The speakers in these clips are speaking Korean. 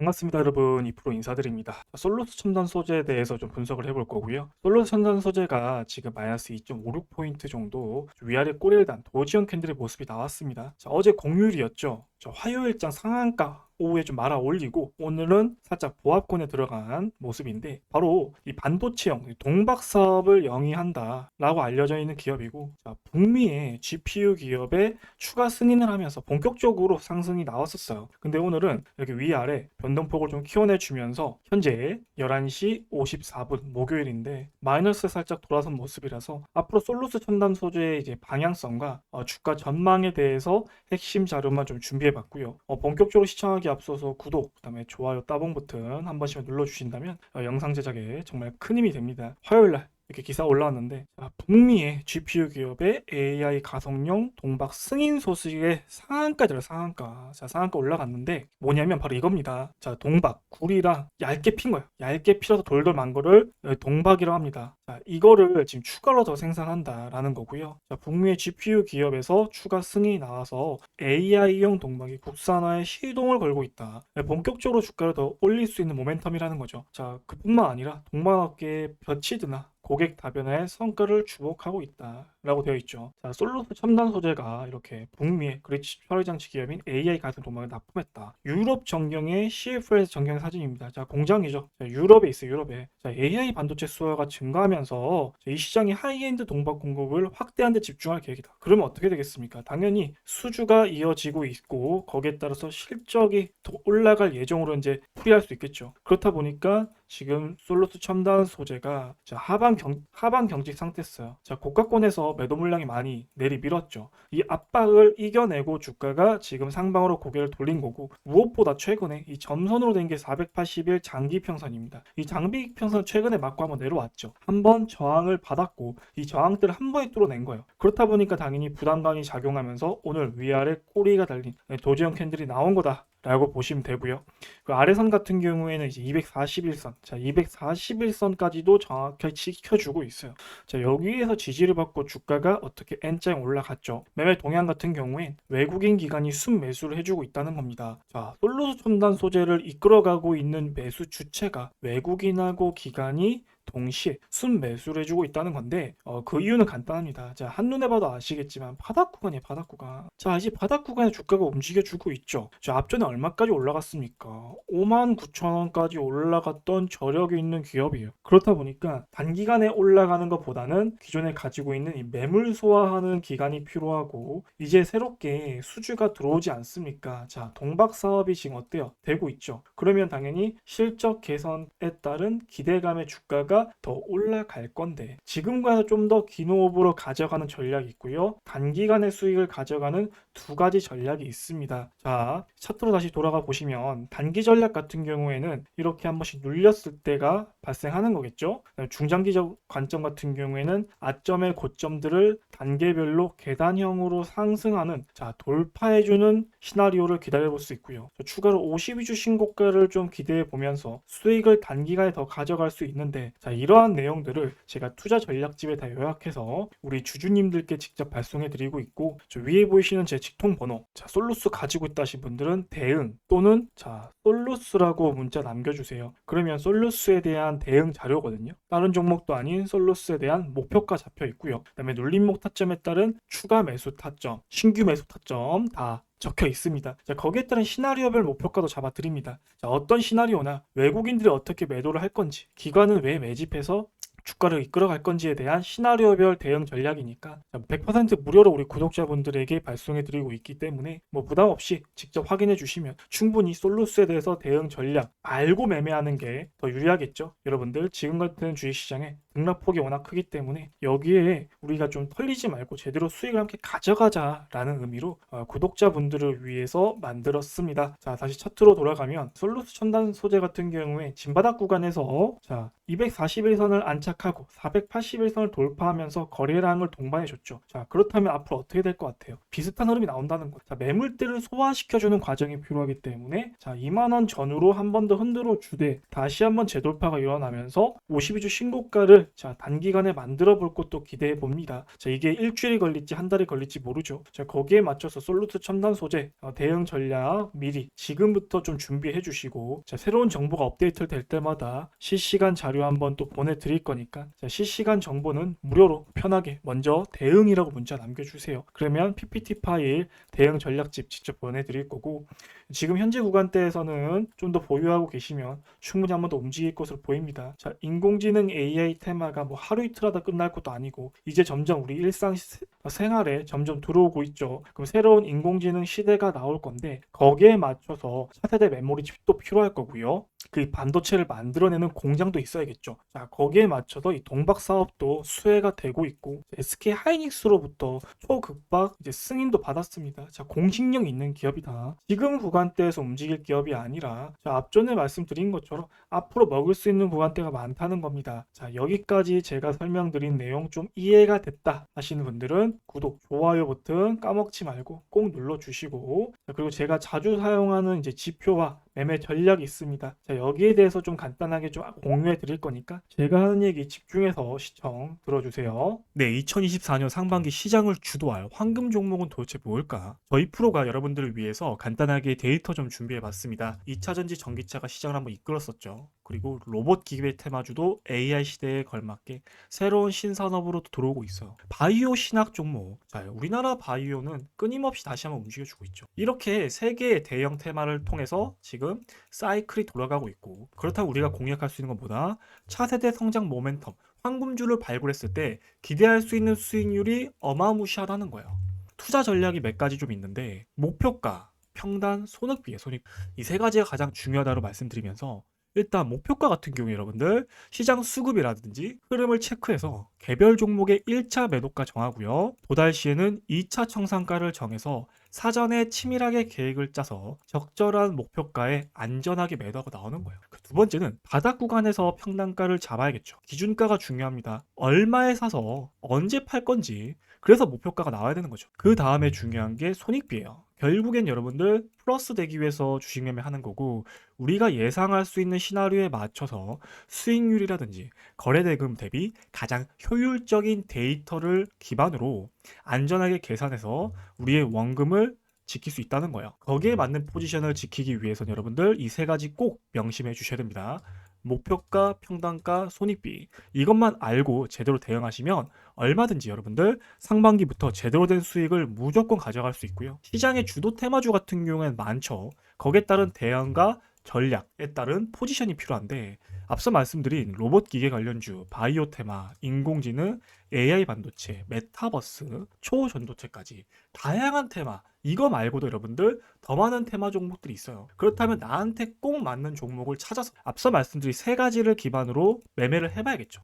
반갑습니다 여러분. 이프로 인사드립니다. 자, 솔로스 첨단 소재에 대해서 좀 분석을 해볼 거고요. 솔로스 첨단 소재가 지금 마이너스 2.56포인트 정도 위아래 꼬리를 단 도지형 캔들의 모습이 나왔습니다. 자, 어제 공휴일이었죠. 자, 화요일장 상한가 오후에 좀 말아 올리고 오늘은 살짝 보합권에 들어간 모습인데 바로 이 반도체형 동박 사업을 영위한다 라고 알려져 있는 기업이고 자, 북미의 GPU 기업에 추가 승인을 하면서 본격적으로 상승이 나왔었어요 근데 오늘은 이렇게 위아래 변동폭을 좀 키워내 주면서 현재 11시 54분 목요일인데 마이너스 살짝 돌아선 모습이라서 앞으로 솔루스 첨단 소재의 이제 방향성과 어, 주가 전망에 대해서 핵심 자료만 좀 준비해 봤고요. 어, 본격적으로 시청하기 앞서서 구독, 그다음에 좋아요, 따봉 버튼 한 번씩만 눌러 주신다면 어, 영상 제작에 정말 큰 힘이 됩니다. 화요일 날 이렇게 기사 올라왔는데 자, 북미의 GPU 기업의 AI 가성용 동박 승인 소식의 상한가더라 상한가. 자 상한가 올라갔는데 뭐냐면 바로 이겁니다. 자 동박 굴이랑 얇게 핀 거예요. 얇게 피어서 돌돌 만 거를 어, 동박이라고 합니다. 자 이거를 지금 추가로 더 생산한다라는 거고요. 자 북미의 GPU 기업에서 추가 승인이 나와서 AI용 동박이 국산화에 시동을 걸고 있다. 네, 본격적으로 주가를 더 올릴 수 있는 모멘텀이라는 거죠. 자 그뿐만 아니라 동방업계의 벼치드나 고객 다변화에 성과를 주목하고 있다 라고 되어 있죠. 자, 솔루스 첨단 소재가 이렇게 북미의 그리치 혈액장치 기업인 AI 같은 도망을 납품했다. 유럽 전경의 CFS 전경 사진입니다. 자, 공장이죠. 자, 유럽에 있어요. 유럽에. 자, AI 반도체 수요가 증가하면서 이 시장이 하이엔드 동박 공급을 확대하는 데 집중할 계획이다. 그러면 어떻게 되겠습니까? 당연히 수주가 이어지고 있고 거기에 따라서 실적이 더 올라갈 예정으로 이제 풀이할 수 있겠죠. 그렇다 보니까 지금 솔루스 첨단 소재가 자, 하반 경 하반 경직 상태였어요. 자, 고가권에서 매도 물량이 많이 내리밀었죠. 이 압박을 이겨내고 주가가 지금 상방으로 고개를 돌린 거고 무엇보다 최근에 이 점선으로 된 게 480일 장기 평선입니다. 이 장기 평선 최근에 맞고 한번 내려왔죠. 한번 저항을 받았고 이 저항들을 한 번에 뚫어낸 거예요. 그렇다 보니까 당연히 부담감이 작용하면서 오늘 위아래 꼬리가 달린 도지형 캔들이 나온 거다. 라고 보시면 되고요. 그 아래선 같은 경우에는 이제 241선, 자 241선까지도 정확히 지켜주고 있어요. 자 여기에서 지지를 받고 주가가 어떻게 N자형 올라갔죠. 매매 동향 같은 경우엔 외국인 기관이 순매수를 해주고 있다는 겁니다. 자 솔루스 첨단 소재를 이끌어가고 있는 매수 주체가 외국인하고 기관이 동시에 순매수를 해주고 있다는 건데 어, 그 이유는 간단합니다. 자 한눈에 봐도 아시겠지만 바닥 구간이에요 바닥 구간. 자 이제 바닥 구간에 주가가 움직여주고 있죠. 자 앞전에 얼마까지 올라갔습니까? 5만 9천 원까지 올라갔던 저력이 있는 기업이에요. 그렇다 보니까 단기간에 올라가는 것보다는 기존에 가지고 있는 이 매물 소화하는 기간이 필요하고 이제 새롭게 수주가 들어오지 않습니까? 자 동박 사업이 지금 어때요? 되고 있죠. 그러면 당연히 실적 개선에 따른 기대감의 주가가 더 올라갈 건데 지금과는 좀 더 기노업으로 가져가는 전략이 있고요. 단기간의 수익을 가져가는 두 가지 전략이 있습니다. 자, 차트로 다시 돌아가 보시면 단기 전략 같은 경우에는 이렇게 한 번씩 눌렸을 때가 발생하는 거겠죠. 중장기적 관점 같은 경우에는 아점의 고점들을 단계별로 계단형으로 상승하는 자 돌파해주는 시나리오를 기다려볼 수 있고요. 추가로 52주 신고가를 좀 기대해 보면서 수익을 단기간에 더 가져갈 수 있는데 자 이러한 내용들을 제가 투자 전략집에 다 요약해서 우리 주주님들께 직접 발송해 드리고 있고 저 위에 보이시는 제 직통 번호 자 솔루스 가지고 있다 하신 분들은 대응 또는 자 솔루스라고 문자 남겨주세요. 그러면 솔루스에 대한 대응 자료거든요. 다른 종목도 아닌 솔루스에 대한 목표가 잡혀 있고요. 그 다음에 눌림목 타점에 따른 추가 매수 타점, 신규 매수 타점 다 적혀 있습니다. 자, 거기에 따른 시나리오별 목표가도 잡아 드립니다. 자, 어떤 시나리오나 외국인들이 어떻게 매도를 할 건지, 기관은 왜 매집해서 주가를 이끌어갈 건지에 대한 시나리오별 대응 전략이니까 100% 무료로 우리 구독자분들에게 발송해 드리고 있기 때문에 뭐 부담 없이 직접 확인해 주시면 충분히 솔루스에 대해서 대응 전략 알고 매매하는 게 더 유리하겠죠. 여러분들 지금 같은 주식시장에 등락폭이 워낙 크기 때문에 여기에 우리가 좀 털리지 말고 제대로 수익을 함께 가져가자라는 의미로 어, 구독자분들을 위해서 만들었습니다. 자 다시 차트로 돌아가면 솔루스 첨단 소재 같은 경우에 진바닥 구간에서 자 241선을 안착 시작하고 481선을 돌파하면서 거래량을 동반해줬죠. 자 그렇다면 앞으로 어떻게 될 것 같아요? 비슷한 흐름이 나온다는 거죠. 자 매물대를 소화시켜주는 과정이 필요하기 때문에 자 2만원 전후로 한 번 더 흔들어 주되 다시 한번 재돌파가 일어나면서 52주 신고가를 자 단기간에 만들어 볼 것도 기대해 봅니다. 자 이게 일주일이 걸릴지 한 달이 걸릴지 모르죠. 자 거기에 맞춰서 솔루트 첨단 소재 어, 대응 전략 미리 지금부터 좀 준비해 주시고 자 새로운 정보가 업데이트 될 때마다 실시간 자료 한번 또 보내드릴 거니까 자, 실시간 정보는 무료로 편하게 먼저 대응이라고 문자 남겨주세요. 그러면 PPT 파일 대응 전략집 직접 보내드릴 거고 지금 현재 구간대에서는 좀 더 보유하고 계시면 충분히 한 번 더 움직일 것으로 보입니다. 자, 인공지능 AI 테마가 뭐 하루 이틀 하다 끝날 것도 아니고 이제 점점 우리 일상 시- 생활에 점점 들어오고 있죠. 그럼 새로운 인공지능 시대가 나올 건데 거기에 맞춰서 차세대 메모리 칩도 필요할 거고요. 그 반도체를 만들어내는 공장도 있어야겠죠. 자, 거기에 맞춰서 이 동박 사업도 수혜가 되고 있고 SK 하이닉스로부터 초극박 이제 승인도 받았습니다. 자, 공식력 있는 기업이다. 지금 구간대에서 움직일 기업이 아니라 자, 앞전에 말씀드린 것처럼 앞으로 먹을 수 있는 구간대가 많다는 겁니다. 자, 여기까지 제가 설명드린 내용 좀 이해가 됐다 하시는 분들은 구독, 좋아요 버튼 까먹지 말고 꼭 눌러 주시고 자, 그리고 제가 자주 사용하는 이제 지표와 매매 전략이 있습니다. 자, 여기에 대해서 좀 간단하게 좀 공유해 드릴 거니까 제가 하는 얘기 집중해서 시청 들어주세요. 네, 2024년 상반기 시장을 주도할 황금 종목은 도대체 뭘까? 저희 프로가 여러분들을 위해서 간단하게 데이터 좀 준비해 봤습니다. 2차 전지 전기차가 시장을 한번 이끌었었죠. 그리고 로봇 기계 테마주도 AI 시대에 걸맞게 새로운 신산업으로 들어오고 있어요. 바이오 신학 종목. 자, 우리나라 바이오는 끊임없이 다시 한번 움직여주고 있죠. 이렇게 세 개의 대형 테마를 통해서 지금 사이클이 돌아가고 있고 그렇다고 우리가 공략할 수 있는 것보다 차세대 성장 모멘텀, 황금줄을 발굴했을 때 기대할 수 있는 수익률이 어마무시하다는 거예요. 투자 전략이 몇 가지 좀 있는데 목표가, 평단, 손익비에 손익 이 세 가지가 가장 중요하다고 말씀드리면서 일단 목표가 같은 경우에 여러분들 시장 수급이라든지 흐름을 체크해서 개별 종목의 1차 매도가 정하고요. 도달 시에는 2차 청산가를 정해서 사전에 치밀하게 계획을 짜서 적절한 목표가에 안전하게 매도하고 나오는 거예요. 그 두 번째는 바닥 구간에서 평단가를 잡아야겠죠. 기준가가 중요합니다. 얼마에 사서 언제 팔 건지 그래서 목표가가 나와야 되는 거죠. 그 다음에 중요한 게 손익비예요. 결국엔 여러분들 플러스 되기 위해서 주식 매매하는 거고 우리가 예상할 수 있는 시나리오에 맞춰서 수익률이라든지 거래 대금 대비 가장 효율적인 데이터를 기반으로 안전하게 계산해서 우리의 원금을 지킬 수 있다는 거예요. 거기에 맞는 포지션을 지키기 위해서는 여러분들 이 세 가지 꼭 명심해 주셔야 됩니다. 목표가, 평단가, 손익비 이것만 알고 제대로 대응하시면 얼마든지 여러분들 상반기부터 제대로 된 수익을 무조건 가져갈 수 있고요. 시장의 주도 테마주 같은 경우에는 많죠. 거기에 따른 대응과 전략에 따른 포지션이 필요한데 앞서 말씀드린 로봇 기계 관련주, 바이오 테마, 인공지능, AI 반도체, 메타버스, 초전도체까지 다양한 테마 이거 말고도 여러분들 더 많은 테마 종목들이 있어요. 그렇다면 나한테 꼭 맞는 종목을 찾아서 앞서 말씀드린 세 가지를 기반으로 매매를 해봐야겠죠.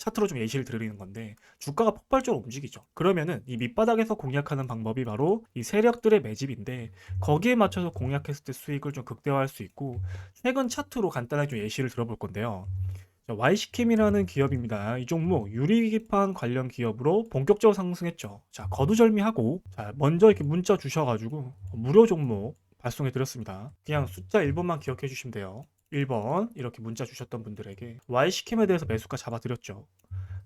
차트로 좀 예시를 드리는 건데 주가가 폭발적으로 움직이죠. 그러면은 이 밑바닥에서 공략하는 방법이 바로 이 세력들의 매집인데 거기에 맞춰서 공략했을 때 수익을 좀 극대화할 수 있고 최근 차트로 간단하게 좀 예시를 들어볼 건데요. 자, YC캠이라는 기업입니다. 이 종목 유리기판 관련 기업으로 본격적으로 상승했죠. 자, 거두절미하고 자, 먼저 이렇게 문자 주셔가지고 무료 종목 발송해 드렸습니다. 그냥 숫자 1번만 기억해 주시면 돼요. 1번 이렇게 문자 주셨던 분들에게 Y시캠에 대해서 매수가 잡아드렸죠.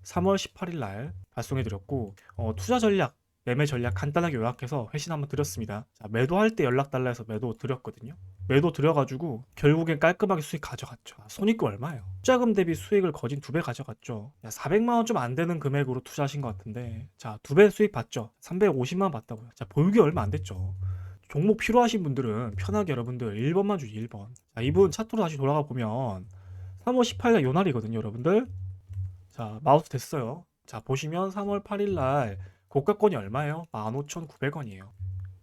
3월 18일 날 발송해 드렸고 어, 투자 전략 매매 전략 간단하게 요약해서 회신 한번 드렸습니다. 자, 매도할 때 연락 달라 해서 매도 드렸거든요. 매도 드려가지고 결국엔 깔끔하게 수익 가져갔죠. 아, 손익금 얼마예요? 투자금 대비 수익을 거진 두 배 가져갔죠. 400만 원 좀 안 되는 금액으로 투자하신 것 같은데 자 두 배 수익 봤죠. 350만 원 받다고요. 자 보유기 얼마 안 됐죠. 종목 필요하신 분들은 편하게 여러분들 1번만 주지 1번. 자 이분 차트로 다시 돌아가 보면 3월 18일 요 날이거든요, 여러분들. 자 마우스 됐어요. 자 보시면 3월 8일 날 고가권이 얼마예요? 15,900원이에요.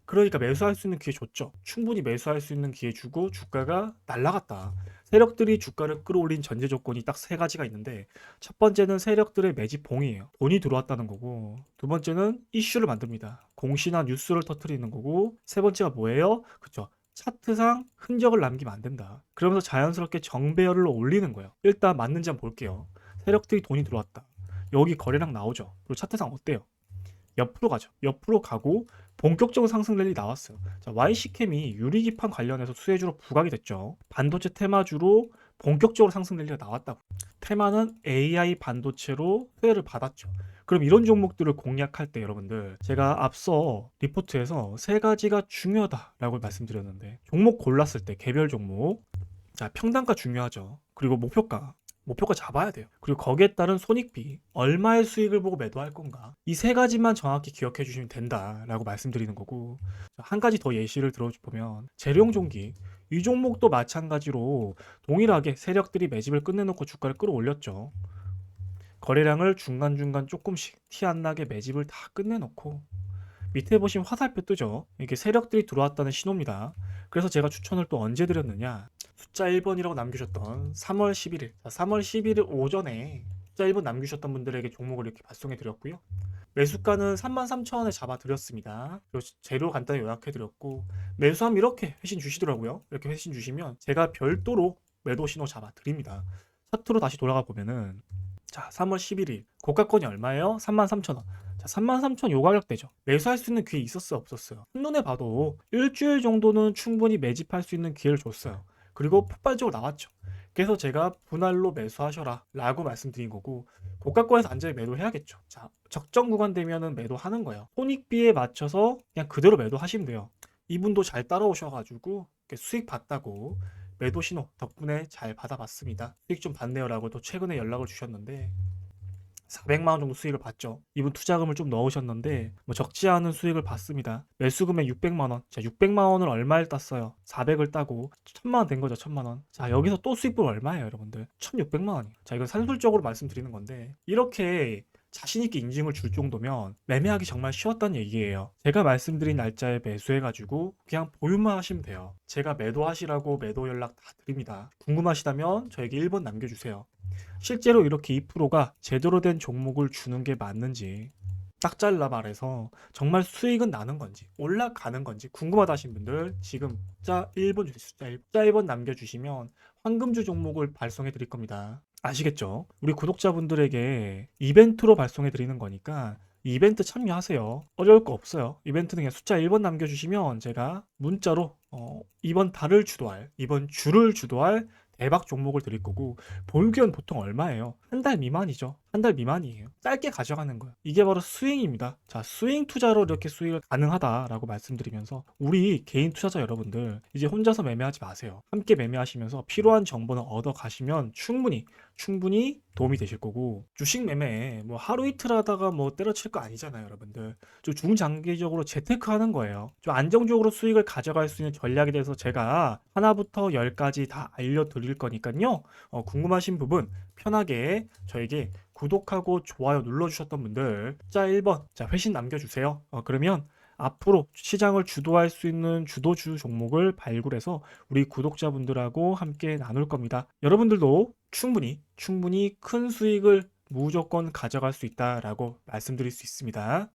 그러니까 매수할 수 있는 기회 줬죠. 충분히 매수할 수 있는 기회 주고 주가가 날라갔다. 세력들이 주가를 끌어올린 전제 조건이 딱 세 가지가 있는데 첫 번째는 세력들의 매집 봉이에요. 돈이 들어왔다는 거고 두 번째는 이슈를 만듭니다. 공시나 뉴스를 터트리는 거고 세 번째가 뭐예요? 그쵸. 차트상 흔적을 남기면 안 된다. 그러면서 자연스럽게 정배열을 올리는 거예요. 일단 맞는지 한번 볼게요. 세력들이 돈이 들어왔다. 여기 거래량 나오죠. 그리고 차트상 어때요? 옆으로 가죠. 옆으로 가고 본격적인 상승 랠리 나왔어요. 자, YC캠이 유리기판 관련해서 수혜주로 부각이 됐죠. 반도체 테마주로 본격적으로 상승 랠리가 나왔다고. 테마는 AI 반도체로 수혜를 받았죠. 그럼 이런 종목들을 공략할 때 여러분들 제가 앞서 리포트에서 세 가지가 중요하다라고 말씀드렸는데 종목 골랐을 때 개별 종목 자 평단가 중요하죠. 그리고 목표가 목표가 잡아야 돼요. 그리고 거기에 따른 손익비, 얼마의 수익을 보고 매도할 건가. 이 세 가지만 정확히 기억해 주시면 된다라고 말씀드리는 거고. 한 가지 더 예시를 들어보면 재룡종기 이 종목도 마찬가지로 동일하게 세력들이 매집을 끝내놓고 주가를 끌어올렸죠. 거래량을 중간중간 조금씩 티 안 나게 매집을 다 끝내놓고 밑에 보시면 화살표 뜨죠. 이게 세력들이 들어왔다는 신호입니다. 그래서 제가 추천을 또 언제 드렸느냐. 숫자 1번이라고 남기셨던 3월 11일. 자, 3월 11일 오전에 숫자 1번 남기셨던 분들에게 종목을 이렇게 발송해 드렸고요. 매수가는 33,000원에 잡아 드렸습니다. 그리고 재료 간단히 요약해 드렸고 매수하면 이렇게 회신 주시더라고요. 이렇게 회신 주시면 제가 별도로 매도 신호 잡아 드립니다. 차트로 다시 돌아가 보면은 자, 3월 11일 고가권이 얼마예요? 33,000원. 자, 33,000요 가격대죠. 매수할 수 있는 기회 있었어요, 없었어요? 한눈에 봐도 일주일 정도는 충분히 매집할 수 있는 기회를 줬어요. 그리고 폭발적으로 나왔죠. 그래서 제가 분할로 매수하셔라 라고 말씀드린 거고 고가권에서 안전히 매도해야겠죠. 자, 적정 구간 되면은 매도하는 거예요. 손익비에 맞춰서 그냥 그대로 매도하시면 돼요. 이분도 잘 따라오셔가지고 수익 봤다고 매도 신호 덕분에 잘 받아봤습니다. 수익 좀 받네요 라고 또 최근에 연락을 주셨는데 400만 원 정도 수익을 봤죠. 이분 투자금을 좀 넣으셨는데 뭐 적지 않은 수익을 봤습니다. 매수 금액 600만 원. 자, 600만 원을 얼마를 땄어요? 400을 따고 1000만 원 된 거죠. 1000만 원. 자, 여기서 또 수익분 얼마예요, 여러분들? 1600만 원이에요. 자, 이건 산술적으로 말씀드리는 건데 이렇게 자신 있게 인증을 줄 정도면 매매하기 정말 쉬웠다는 얘기예요. 제가 말씀드린 날짜에 매수해가지고 그냥 보유만 하시면 돼요. 제가 매도하시라고 매도 연락 다 드립니다. 궁금하시다면 저에게 1번 남겨주세요. 실제로 이렇게 2%가 제대로 된 종목을 주는 게 맞는지 딱 잘라 말해서 정말 수익은 나는 건지 올라가는 건지 궁금하다 하신 분들 지금 숫자 1번 주세요. 숫자 1, 숫자 1번 남겨주시면 황금주 종목을 발송해 드릴 겁니다. 아시겠죠? 우리 구독자분들에게 이벤트로 발송해 드리는 거니까 이벤트 참여하세요. 어려울 거 없어요. 이벤트는 그냥 숫자 1번 남겨주시면 제가 문자로 어, 이번 달을 주도할, 이번 주를 주도할 대박 종목을 드릴 거고 볼기원 보통 얼마예요? 한 달 미만이죠. 한 달 미만이에요. 짧게 가져가는 거예요. 이게 바로 스윙입니다. 자, 스윙 투자로 이렇게 수익을 가능하다라고 말씀드리면서 우리 개인 투자자 여러분들 이제 혼자서 매매하지 마세요. 함께 매매하시면서 필요한 정보는 얻어 가시면 충분히 충분히 도움이 되실 거고 주식 매매 뭐 하루 이틀 하다가 뭐 때려칠 거 아니잖아요, 여러분들. 좀 중장기적으로 재테크 하는 거예요. 좀 안정적으로 수익을 가져갈 수 있는 전략에 대해서 제가 하나부터 열까지 다 알려드릴 거니까요. 어, 궁금하신 부분 편하게 저에게 구독하고 좋아요 눌러주셨던 분들 자 1번 자 회신 남겨주세요. 어, 그러면 앞으로 시장을 주도할 수 있는 주도주 종목을 발굴해서 우리 구독자분들하고 함께 나눌 겁니다. 여러분들도 충분히 충분히 큰 수익을 무조건 가져갈 수 있다라고 말씀드릴 수 있습니다.